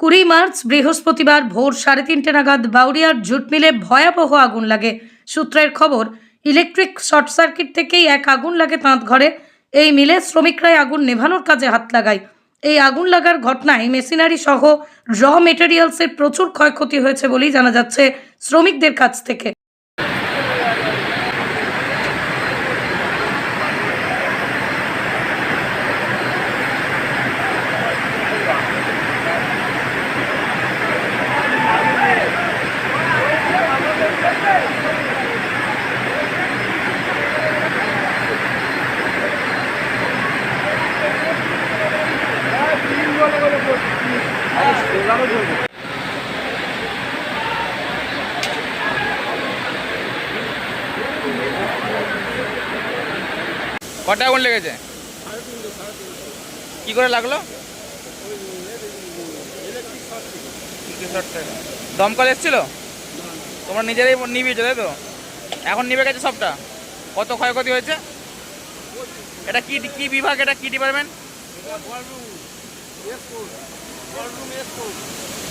কুড়ি মার্চ, বৃহস্পতিবার ভোর সাড়ে তিনটে নাগাদ বাউরিয়ার জুট মিলে ভয়াবহ আগুন লাগে। সূত্রের খবর, ইলেকট্রিক শর্ট সার্কিট থেকেই এক আগুন লাগে তাঁত ঘরে। এই মিলে শ্রমিকরাই আগুন নেভানোর কাজে হাত লাগায়। এই আগুন লাগার ঘটনায় মেশিনারি সহ র মেটেরিয়ালসের প্রচুর ক্ষয়ক্ষতি হয়েছে বলেই জানা যাচ্ছে শ্রমিকদের কাছ থেকে। কটা আগুন লেগেছে? কি করে লাগল। দমকল এসেছিল? তোমরা নিজেরাই নিবিয়েছো তাই তো? এখন নিবে গেছে সবটা? কত ক্ষয়ক্ষতি হয়েছে? এটা কি কি বিভাগ? এটা কি department agora no mês todo.